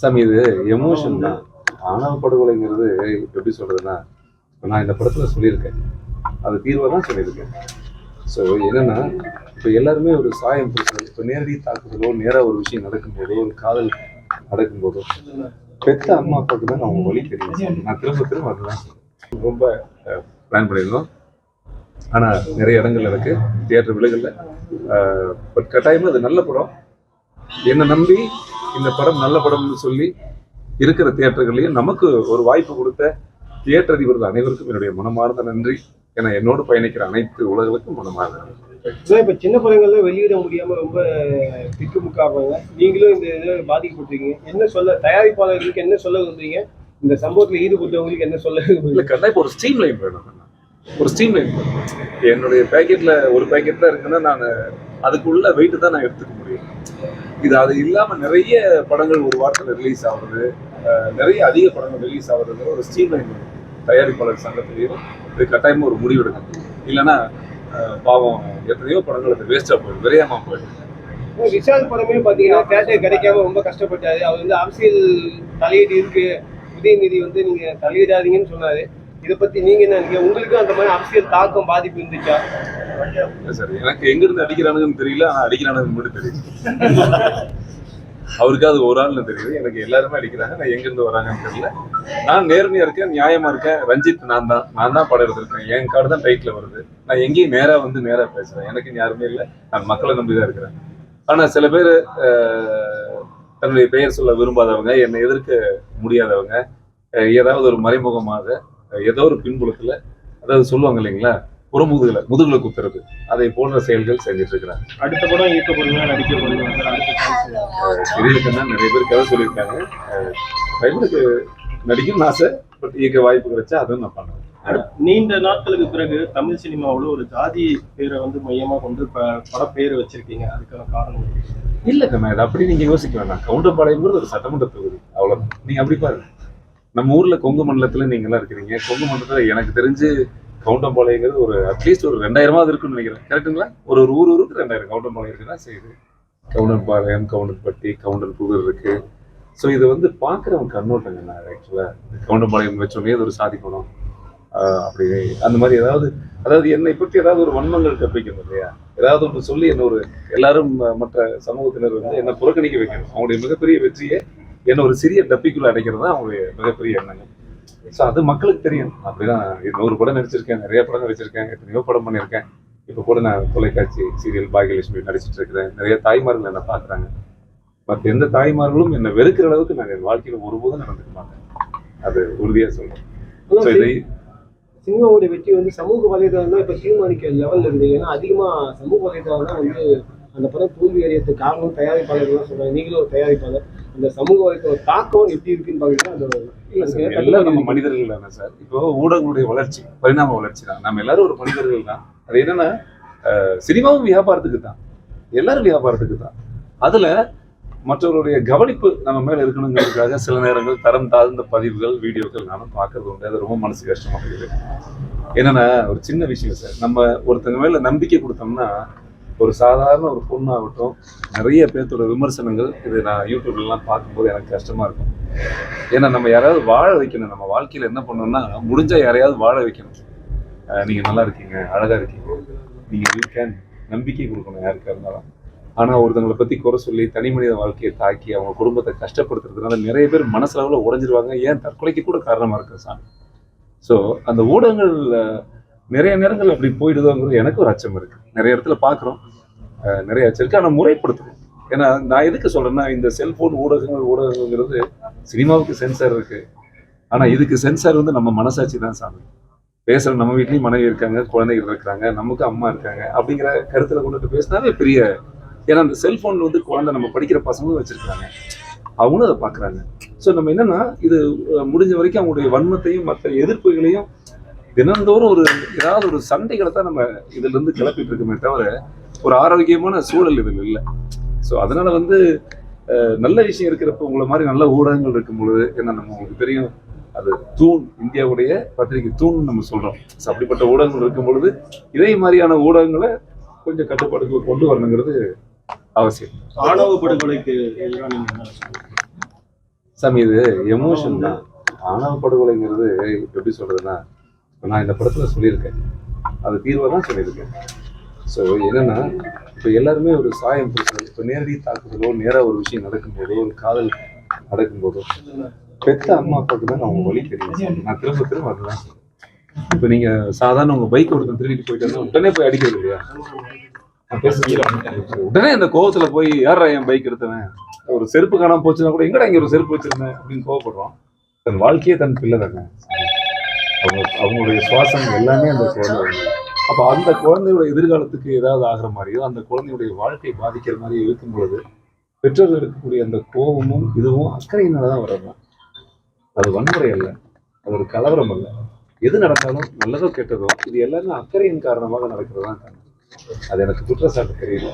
சாமி இது எமோஷன் தான். ஆணவ படுகொலைங்கிறது எப்படி சொல்றதுன்னா நான் இந்த படத்துல சொல்லியிருக்கேன். அது தீர்வை தான் சொல்லியிருக்கேன். ஸோ என்னன்னா இப்போ எல்லாருமே ஒரு சாயம் பிடிச்சது இப்போ நேரடி தாக்குதலோ நேராக ஒரு விஷயம் நடக்கும்போதோ ஒரு காதல் நடக்கும்போதோ பெத்த அம்மா அப்பாவுக்கு தான் அவங்க வழி தெரியும் நான் திரும்ப திரும்ப அதுதான் ரொம்ப பிளான் பண்ணியிருந்தோம். ஆனால் நிறைய இடங்கள் இருக்குது தியேட்டர் விலகல. பட் கட்டாயமாக அது நல்ல படம். என்னை நம்பி இந்த படம் நல்ல படம்னு சொல்லி இருக்கிற தியேட்டர்களையும் நமக்கு ஒரு வாய்ப்பு கொடுத்த தியேட்டர் அதிபர்கள் அனைவருக்கும் என்னுடைய மனமார்ந்த நன்றி. என என்னோடு பயணிக்கிற அனைத்து உலகளுக்கும் மனமார்ந்த நன்றி. இப்ப சின்ன படங்கள்ல வெளியிட முடியாம ரொம்ப திக்குமுக்காடுறாங்க. நீங்களும் இந்த இதில் பாதிக்கப்பட்டிருக்கீங்க. என்ன சொல்ல தயாரிப்பாளர்களுக்கு என்ன சொல்ல விரும்புறீங்க? இந்த சம்பவத்துல ஈடுபட்டவங்களுக்கு என்ன சொல்ல இல்ல இப்போ ஒரு ஸ்ட்ரீம் லைன் வேணும். ஒரு ஸ்ட்ரீம் லைன் என்னுடைய பேக்கெட்ல ஒரு பேக்கெட் தான் இருக்குன்னா நான் அதுக்குள்ள வெயிட் தான் நான் எடுத்துக்க முடியும். இது அது இல்லாமல் நிறைய படங்கள் ஒரு வாரத்தில் ரிலீஸ் ஆகுறது நிறைய அதிக படங்கள் ரிலீஸ் ஆகுறதுங்கிற ஒரு ஸ்ட்ரீம் லைன் தயாரிப்பாளர் சங்கத்திலையும் இது கட்டாயமாக ஒரு முடிவு எடுக்கணும் இல்லைன்னா பாவம் எத்தனையோ படங்கள் அது வேஸ்ட்டாக போயிடும் விரையாமல் போயிடும். விஷால் படமே பார்த்தீங்கன்னா தேட்டர் கிடைக்காம ரொம்ப கஷ்டப்பட்டாரு. அவர் வந்து அரசியல் தலையீடு இருக்கு. உதயநிதி வந்து நீங்கள் தலையிடாதீங்கன்னு சொன்னாரு. இதை பத்தி நீங்க என்ன நினைக்கிறீங்க? உங்களுக்கு அந்த மாதிரி அரசியல் தாக்கம் பாதிப்பு இருந்துச்சா? சார் எனக்கு எங்க இருந்து அடிக்கிறானுங்கன்னு தெரியல ஆனா அடிக்கிறானுங்க மட்டும் தெரியும் அவருக்கு அது ஒரு ஆள்னு தெரியுது. எனக்கு எல்லாருமே அடிக்கிறாங்க. நான் எங்க இருந்து வராங்கன்னு தெரியல. நான் நேர்மையா இருக்கேன் நியாயமா இருக்கேன். ரஞ்சித் நான் தான் நான் தான் படம் எடுத்திருக்கேன். என் கார்டு தான் டைட்ல வருது. நான் எங்கேயும் நேரா வந்து நேரா பேசுறேன். எனக்கு யாருமே இல்லை. நான் மக்களை நம்பிதான் இருக்கிறேன். ஆனா சில பேர் தன்னுடைய பெயர் சொல்ல விரும்பாதவங்க என்னை எதிர்க்க முடியாதவங்க ஏதாவது ஒரு மறைமுகமாக ஏதோ ஒரு பின்புலத்துல அதாவது சொல்லுவாங்க இல்லைங்களா புறமுதுகுல முதுகுல குத்துறது. அதை போன்ற செயல்கள் செஞ்சுட்டு இருக்கிறாங்க. அடுத்த படம் இயக்க போறீங்க நடிக்க போறீங்க சார் அடுத்த chance. தெரியலக்கன்னா நிறைய பேர் கதை சொல்லியிருக்காங்க. பைபிளுக்கு நடிக்கணும்னு ஆசை பட் இயக்க வாய்ப்பு கிடைச்சா அதுவும் நான் பண்ணுவேன். நீண்ட நாட்களுக்கு பிறகு தமிழ் சினிமாவுல ஒரு ஜாதி பேரை வந்து மையமா கொண்டு ப- பட பேர் வச்சிருக்கீங்க அதுக்கான காரணம்? இல்ல கண்ணா இது அப்படி நீங்க யோசிக்க வேண்டாம் கவுண்டர்பாளையங்கிறது ஒரு சட்டமன்ற தொகுதி அவ்வளவுதான். நீங்க அப்படி பாருங்க. நம்ம ஊர்ல கொங்கு மண்டலத்துல நீங்க எல்லாம் இருக்கிறீங்க. கொங்கு மண்டலத்துல எனக்கு தெரிஞ்சு கவுண்டம்பாளையங்கிறது ஒரு அட்லீஸ்ட் ஒரு ரெண்டாயிரமாவது இருக்குன்னு நினைக்கிறேன். கரெக்ட்டுங்களா? ஒரு ஒரு ஊர் ஊருக்கு ரெண்டாயிரம் கவுண்டம்பாளையம் இருக்குன்னா செய்யுது. கவுண்டர்பாளையம் கவுண்டர்பட்டி கவுண்டர் புகழ் இருக்கு. ஸோ இது வந்து பார்க்குறவங்க கண்ணோட்டங்க நான் ஆக்சுவலாக கவுண்டம்பாளையம் வச்சோடனே அது ஒரு சாதிக்கணும் அப்படி அந்த மாதிரி ஏதாவது அதாவது என்னை பற்றி ஏதாவது ஒரு வன்மங்கள் கற்பிக்கணும் இல்லையா? ஏதாவது ஒன்று சொல்லி என்ன ஒரு எல்லாரும் ம- மற்ற சமூகத்தினர் வந்து என்னை புறக்கணிக்க வைக்கணும். அவங்களுடைய மிகப்பெரிய வெற்றியை என்ன ஒரு சிறிய டப்பிக்குள்ள அடைக்கிறது தான் அவங்களுடைய மிகப்பெரிய எண்ணங்கள். ஸோ அது மக்களுக்கு தெரியும். அப்படிதான் நூறு படம் நடிச்சிருக்கேன் நிறைய படம் நடிச்சிருக்கேன் எத்தனையோ படம் பண்ணியிருக்கேன். இப்போ கூட நான் தொலைக்காட்சி சீரியல் பாகியலட்சுமி நடிச்சிட்டு இருக்கிறேன். நிறைய தாய்மார்கள் என்னை பார்க்குறாங்க. மற்ற எந்த தாய்மார்களும் என்னை வெறுக்கிற அளவுக்கு நான் என் வாழ்க்கையில் ஒருபோதும் நடந்துக்க மாட்டேன். அது உறுதியாக சொல்றேன். ஆனா ஸோ இதை சினிமாவுடைய வெற்றி வந்து சமூக வலைதளம் தான் இப்ப தீர்மானிக்க லெவல்ல இருக்குது. ஏன்னா அதிகமா சமூக வலைதளம் தான் வந்து அந்த படம் தோல்வி அடையறதுக்கு காரணம் தயாரிப்பாளர்கள் தான் சொல்றாங்க. நீங்களும் ஒரு தயாரிப்பாளர். அந்த சமூக வலைதளம் தாக்கம் எப்படி இருக்குன்னு இல்ல அதுக்கு எல்லாம் நம்ம மனிதர்கள் தானே சார். இப்போ ஊடகங்களுடைய வளர்ச்சி பரிணாம வளர்ச்சி தான். நம்ம எல்லாரும் ஒரு மனிதர்கள் தான். அது என்னன்னா சினிமாவும் வியாபாரத்துக்கு தான். எல்லாரும் வியாபாரத்துக்கு தான். அதுல மற்றவருடைய கவனிப்பு நம்ம மேல இருக்கணுங்கிறதுக்காக சில நேரங்கள் தரம் தாழ்ந்த பதிவுகள் வீடியோக்கள் நானும் பார்க்கறது உண்டு. அது ரொம்ப மனசு கஷ்டமா இருக்குது என்னன்னா ஒரு சின்ன விஷயம் சார். நம்ம ஒருத்தங்க மேல நம்பிக்கை கொடுத்தோம்னா ஒரு சாதாரண ஒரு பொண்ணாகட்டும் நிறைய பேர்த்தோட விமர்சனங்கள் இது நான் யூடியூப்லலாம் பார்க்கும்போது எனக்கு கஷ்டமாக இருக்கும். ஏன்னா நம்ம யாராவது வாழ வைக்கணும். நம்ம வாழ்க்கையில் என்ன பண்ணணும்னா முடிஞ்சால் யாரையாவது வாழ வைக்கணும். நீங்கள் நல்லா இருக்கீங்க அழகாக இருக்கீங்க. நீங்கள் யூ கேன் நம்பிக்கை கொடுக்கணும் யாருக்காக இருந்தாலும். ஆனால் ஒருத்தங்களை பற்றி குறை சொல்லி தனி மனித வாழ்க்கையை தாக்கி அவங்க குடும்பத்தை கஷ்டப்படுத்துறதுனால நிறைய பேர் மனசளவில் உடஞ்சிருவாங்க. ஏன் தற்கொலைக்கு கூட காரணமாக இருக்கு சாமி. ஸோ அந்த ஊடகங்கள் நிறைய நேரங்கள் அப்படி போயிடுதோங்கிறது எனக்கு ஒரு அச்சம் இருக்கு. நிறைய இடத்துல பார்க்குறோம். நிறைய அச்சம் இருக்கு. ஆனால் முறைப்படுத்தணும் ஏன்னா நான் எதுக்கு சொல்றேன்னா இந்த செல்போன் ஊடகங்கள் ஊடகங்கிறது சினிமாவுக்கு சென்சார் இருக்கு. ஆனா இதுக்கு சென்சார் வந்து நம்ம மனசாட்சி தான் சாமி. பேசுற நம்ம வீட்லயும் மனைவி இருக்காங்க குழந்தைகள் இருக்காங்க நமக்கு அம்மா இருக்காங்க அப்படிங்கிற கருத்துல கொண்டுட்டு பேசினாவே பெரிய ஏன்னா அந்த செல்போன்ல வந்து குழந்தை நம்ம படிக்கிற பசங்களும் வச்சிருக்காங்க அவங்களும் அதை பாக்குறாங்க ஸோ நம்ம என்னன்னா இது முடிஞ்ச வரைக்கும் அவங்களுடைய வன்மத்தையும் மற்ற எதிர்ப்புகளையும் தினந்தோறும் ஒரு ஏதாவது ஒரு சண்டைகளை தான் நம்ம இதுல இருந்து கிளப்பிட்டு இருக்கோமே தவிர ஒரு ஆரோக்கியமான சூழல் இதில் இல்லை. ஸோ அதனால வந்து நல்ல விஷயம் இருக்கிறப்ப உங்களை மாதிரி நல்ல ஊடகங்கள் இருக்கும் பொழுது என்ன நம்ம உங்களுக்கு தெரியும்? அது தூண் இந்தியாவுடைய பத்திரிகை தூண் நம்ம சொல்றோம். அப்படிப்பட்ட ஊடகங்கள் இருக்கும் பொழுது இதே மாதிரியான ஊடகங்களை கொஞ்சம் கட்டுப்பாடுகளை கொண்டு வரணுங்கிறது அவசியம். ஆணவ படுகொலைக்கு? சாமி இது எமோஷன் தான். ஆணவ படுகொலைங்கிறது எப்படி சொல்றதுன்னா நான் இந்த படத்துல சொல்லியிருக்கேன். அது தீர்வை தான் சொல்லியிருக்கேன். ஸோ என்னன்னா இப்போ எல்லாருமே ஒரு சாயம் பிடிச்சது இப்போ நேரடி தாக்குதலோ நேராக ஒரு விஷயம் நடக்கும்போதோ ஒரு காதல் நடக்கும்போதோ பெத்த அம்மா அப்பாவுக்கு தான் அவங்க வழி தெரியும் நான் திரும்ப திரும்ப அதுதான் இப்போ நீங்க சாதாரண உங்க பைக் ஒருத்தன் திருடிட்டு போயிட்டு உடனே போய் அடிக்கிறது இல்லையா? உடனே அந்த கோவத்துல போய் யாரா என் பைக் எடுத்தவன்? ஒரு செருப்பு காணாம போச்சுன்னா கூட எங்கடா இங்க ஒரு செருப்பு வச்சிருந்தேன்? அப்படின்னு கோவப்படுறோம். தன் வாழ்க்கையே தன் பிள்ளை தானே. அவங்க அவங்களுடைய சுவாசம் எல்லாமே அந்த குழந்தை அப்ப அந்த குழந்தையோட எதிர்காலத்துக்கு ஏதாவது ஆகிற மாதிரியோ அந்த குழந்தையுடைய வாழ்க்கை பாதிக்கிற மாதிரியோ இருக்கும் பொழுது பெற்றோர்கள் இருக்கக்கூடிய அந்த கோபமும் இதுவும் அக்கறையினால தான் வர்றதுதான். அது வன்முறை அல்ல. அது ஒரு கலவரம் அல்ல. எது நடந்தாலும் நல்லதோ கெட்டதோ இது எல்லாமே அக்கறையின் காரணமாக நடக்கிறது அது எனக்கு குற்றச்சாட்டு தெரியல.